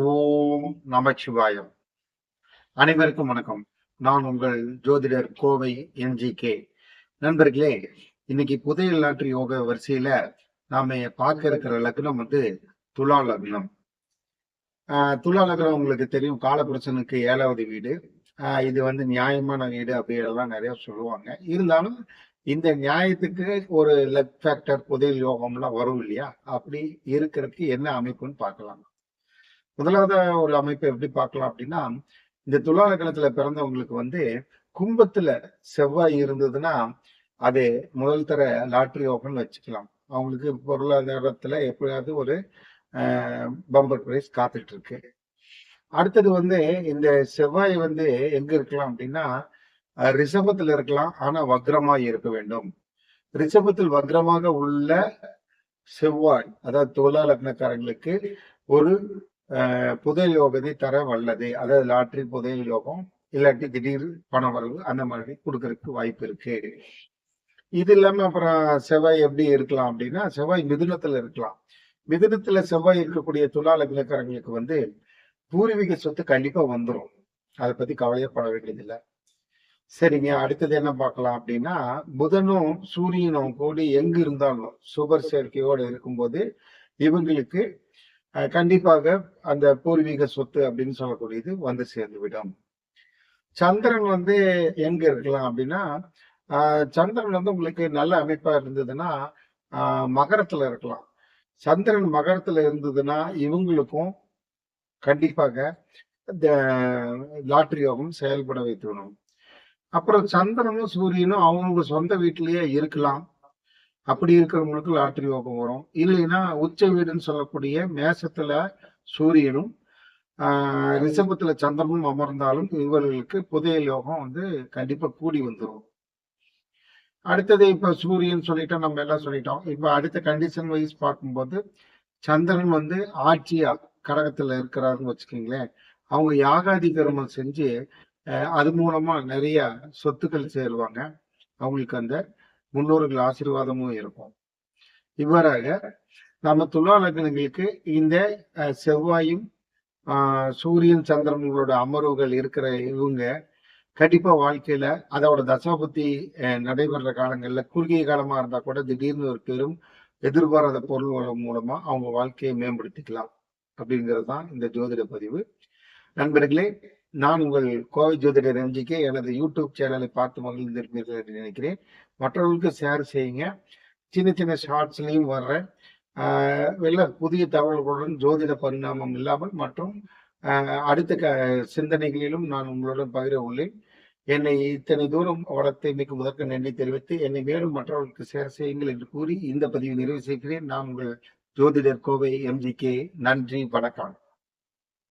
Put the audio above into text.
ஓம் நமச்சிவாயம். அனைவருக்கும் வணக்கம். நான் உங்கள் ஜோதிடர் கோவை என்ஜிகே நண்பர்களே இன்னைக்கு புதையல் நாட்டு யோக வரிசையில நாம பார்க்க இருக்கிற லக்னம் வந்து துலா லக்னம். துலா லக்னம் உங்களுக்கு தெரியும். காலபுருஷனுக்கு ஏழாவது வீடு. இது வந்து நியாயமான வீடு அப்படியெல்லாம் நிறைய சொல்லுவாங்க. இருந்தாலும் இந்த நியாயத்துக்கு ஒரு லக் ஃபேக்டர் புதையல் யோகம்லாம் வரும் இல்லையா? அப்படி இருக்கிறதுக்கு என்ன அமைப்புன்னு பார்க்கலாம். முதலாவது ஒரு அமைப்பை எப்படி பார்க்கலாம் அப்படின்னா இந்த துலா லக்னத்துல பிறந்தவங்களுக்கு வந்து கும்பத்துல செவ்வாய் இருந்ததுன்னா அது முதல் தர லாட்ரி ஓப்பன் வச்சுக்கலாம். அவங்களுக்கு பொருளாதாரத்துல எப்படியாவது ஒரு பம்பர் பிரைஸ் காத்துட்டு இருக்கு அடுத்தது வந்து இந்த செவ்வாய் வந்து எங்க இருக்கலாம் அப்படின்னா அஹ், இருக்கலாம். ஆனா வக்ரமா இருக்க வேண்டும். ரிஷபத்தில் வக்ரமாக உள்ள செவ்வாய் அதாவது துலா ஒரு புதையல் யோகத்தை தர வல்லது. அதாவது லாட்ரி புதையல் யோகம் இல்லாட்டி திடீர் பண வரவு அந்த மாதிரி கொடுக்கறதுக்கு வாய்ப்பு இருக்கு. இது இல்லாம அப்புறம் செவ்வாய் எப்படி இருக்கலாம் அப்படின்னா செவ்வாய் மிதுனத்துல இருக்கலாம். மிதுனத்துல செவ்வாய் இருக்கக்கூடிய துலா லக்னக்காரங்களுக்கு வந்து பூர்வீக சொத்து கண்டிப்பா வந்துடும் அதை பத்தி கவலையப்பட வேண்டியதில்லை. சரிங்க அடுத்தது என்ன பார்க்கலாம் அப்படின்னா புதனும் சூரியனும் கூடி எங்க இருந்தாலும் சுபர் சேர்க்கையோடு இருக்கும்போது இவங்களுக்கு கண்டிப்பாக அந்த பூர்வீக சொத்து அப்படின்னு சொல்லக்கூடியது வந்து சேர்ந்து விடும் சந்திரன் வந்து எங்க இருக்கலாம் அப்படின்னா சந்திரன் வந்து உங்களுக்கு நல்ல அமைப்பா இருந்ததுன்னா மகரத்துல இருக்கலாம். சந்திரன் மகரத்துல இருந்ததுன்னா இவங்களுக்கும் கண்டிப்பாக இந்த லாட்ரி யோகம் செயல்பட வைத்துவிடும். அப்புறம் சந்திரனும் சூரியனும் அவங்களுக்கு சொந்த வீட்டிலேயே இருக்கலாம். அப்படி இருக்கிறவங்களுக்கு லாட்ரி யோகம் வரும். இல்லைன்னா உச்ச வீடுன்னு சொல்லக்கூடிய மேசத்துல சூரியனும் ஆஹ் ரிஷபத்துல சந்திரனும் அமர்ந்தாலும் இவர்களுக்கு புதையல் யோகம் வந்து கண்டிப்பா கூடி வந்துடும் அடுத்தது இப்ப சூரியன் சொல்லிட்டோம் நம்ம எல்லாம் சொல்லிட்டோம். இப்ப அடுத்த கண்டிஷன் வைஸ் பார்க்கும்போது சந்திரன் வந்து ஆட்சியா கடகத்துல இருக்கிறாருன்னு வச்சுக்கோங்களேன். அவங்க யாகாதி கர்மம் செஞ்சு அஹ், அது மூலமா நிறைய சொத்துக்கள் சேருவாங்க. அவங்களுக்கு அந்த முன்னோர்கள் ஆசீர்வாதமும் இருக்கும். இவ்வாறாக நம்ம துலா லக்னங்களுக்கு இந்த அஹ், செவ்வாயும் ஆஹ், சூரியன் சந்திரன்களோட அமர்வுகள் இருக்கிற இவங்க கண்டிப்பா வாழ்க்கையில அதோட தசாபுத்தி அஹ், நடைபெற காலங்கள்ல குறுகிய காலமா இருந்தா கூட திடீர்னு ஒரு பெரும் எதிர்பாராத பொருள் மூலமா அவங்க வாழ்க்கையை மேம்படுத்திக்கலாம். அப்படிங்கிறது தான் இந்த ஜோதிட பதிவு. நண்பர்களே நான் உங்கள் கோவை ஜோதிடர் எம்ஜிக்கு எனது யூடியூப் சேனலை பார்த்து மகிழ்ந்திருப்பீர்கள் என்று நினைக்கிறேன். மற்றவர்களுக்கு ஷேர் செய்யுங்க. சின்ன சின்ன ஷார்ட்ஸ்லையும் வர்றேன். ஆஹ் புதிய தகவல்களுடன் ஜோதிட பரிணாமம் இல்லாமல் மற்றும் அடுத்த க சிந்தனைகளிலும் நான் உங்களுடன் பகிர உள்ளேன். என்னை இத்தனை தூரம் வளர்த்தை மிக்க முதற்கு நன்றி தெரிவித்து என்னை மேலும் மற்றவர்களுக்கு ஷேர் செய்யுங்கள் என்று கூறி இந்த பதிவை நிறைவு செய்கிறேன். நான் உங்கள் ஜோதிடர் கோவை எம்ஜிகே. நன்றி வணக்கம்.